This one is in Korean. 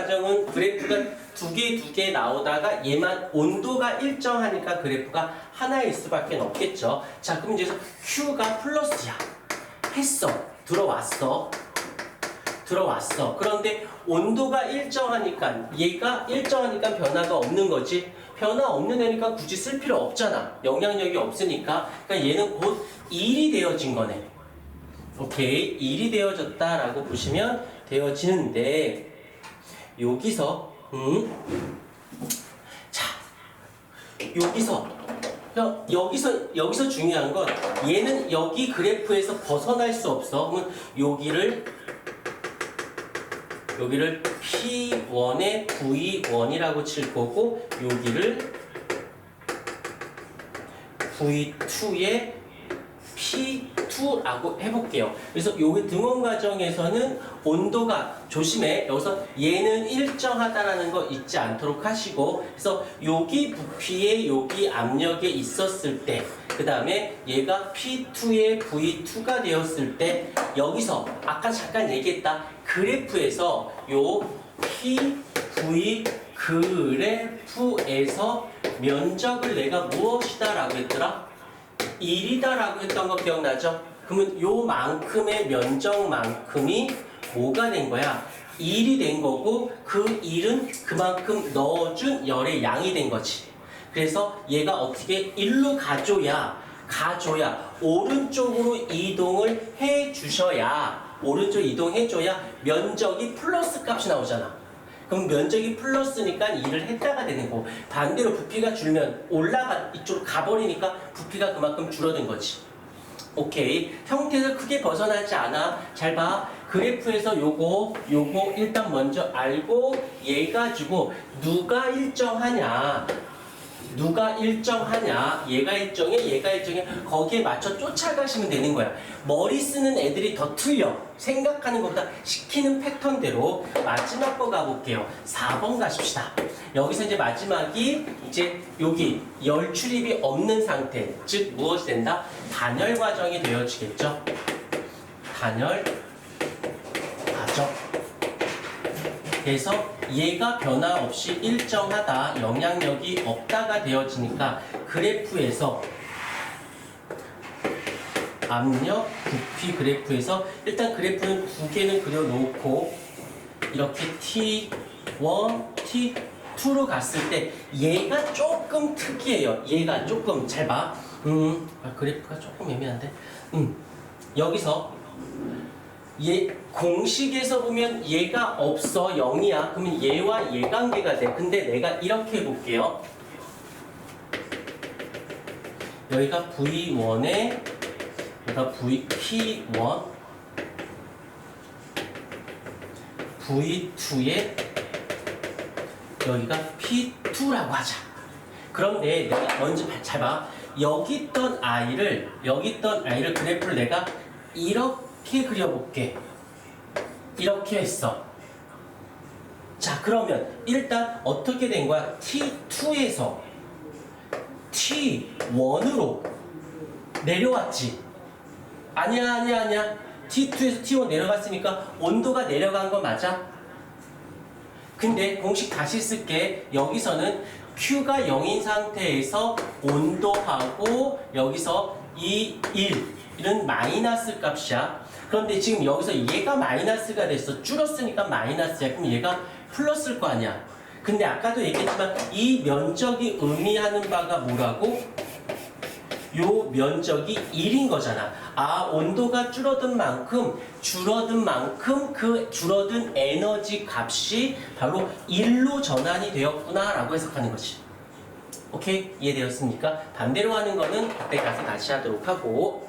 과정은 그래프가 두 개 두 개 나오다가 얘만 온도가 일정하니까 그래프가 하나일 수밖에 없겠죠. 자, 그럼 이제 Q가 플러스야. 했어. 들어왔어. 들어왔어. 그런데 온도가 일정하니까 얘가 일정하니까 변화가 없는 거지. 변화 없는 애니까 굳이 쓸 필요 없잖아. 영향력이 없으니까. 그러니까 얘는 곧 1이 되어진 거네. 오케이. 1이 되어졌다라고 보시면 되어지는데 여기서 음. 자. 여기서 여- 여기서 여기서 중요한 건 얘는 여기 그래프에서 벗어날 수 없어. 그러면 여기를 여기를 P1의 V1이라고 칠 거고 여기를 V2의 P2라고 해볼게요. 그래서 여기 등원 과정에서는 온도가 조심해. 여기서 얘는 일정하다라는 거 잊지 않도록 하시고 그래서 여기 부피에 여기 압력에 있었을 때 그 다음에 얘가 P2의 V2가 되었을 때 여기서 아까 잠깐 얘기했다 그래프에서 요 PV 그래프에서 면적을 내가 무엇이다 라고 했더라? 1이다라고 했던 거 기억나죠? 그러면 요만큼의 면적만큼이 뭐가 된 거야? 1이 된 거고 그 1은 그만큼 넣어준 열의 양이 된 거지. 그래서 얘가 어떻게 1로 가줘야 가줘야 오른쪽으로 이동을 해 주셔야 오른쪽 이동해 줘야 면적이 플러스 값이 나오잖아. 그럼 면적이 플러스니까 일을 했다가 되는 거고 반대로 부피가 줄면 올라가 이쪽으로 가버리니까 부피가 그만큼 줄어든 거지. 오케이. 형태를 크게 벗어나지 않아. 잘 봐. 그래프에서 요거 요거 일단 먼저 알고 얘 가지고 누가 일정하냐 누가 일정하냐? 얘가 일정해 얘가 일정해. 거기에 맞춰 쫓아가시면 되는 거야. 머리 쓰는 애들이 더 틀려. 생각하는 것보다 시키는 패턴대로 마지막 거 가볼게요. 4번 가십시다. 여기서 이제 마지막이 이제 여기 열 출입이 없는 상태 즉 무엇이 된다? 단열 과정이 되어지겠죠? 단열 과정. 그래서 얘가 변화 없이 일정하다, 영향력이 없다가 되어지니까 그래프에서 압력, 부피 그래프에서 일단 그래프는 두 개는 그려놓고 이렇게 T1, T2로 갔을 때 얘가 조금 특이해요. 얘가 조금 잘 봐. 음, 아, 그래프가 조금 애매한데. 음, 여기서 얘 공식에서 보면 얘가 없어 0이야. 그러면 얘와 얘 관계가 돼. 근데 내가 이렇게 해볼게요. 여기가 V1에 여기가 VP1 V2에 여기가 P2라고 하자. 그런데 내가 먼저 잘 봐. 여기 있던 아이를 여기 있던 아이를 그래프를 내가 이렇게 그려볼게. 이렇게 했어. 자 그러면 일단 어떻게 된 거야? T2에서 T1으로 내려왔지. 아니야 아니야 아니야. T2에서 T1 내려갔으니까 온도가 내려간 거 맞아? 근데 공식 다시 쓸게. 여기서는 Q가 0인 상태에서 온도하고 여기서 이 1은 마이너스 값이야 그런데 지금 여기서 얘가 마이너스가 됐어 줄었으니까 마이너스야 그럼 얘가 플러스일 거 아니야 근데 아까도 얘기했지만 이 면적이 의미하는 바가 뭐라고? 요 면적이 1인 거잖아. 아, 온도가 줄어든 만큼, 줄어든 만큼 그 줄어든 에너지 값이 바로 1로 전환이 되었구나 라고 해석하는 거지. 오케이? 이해되었습니까? 반대로 하는 거는 그때 가서 다시 하도록 하고.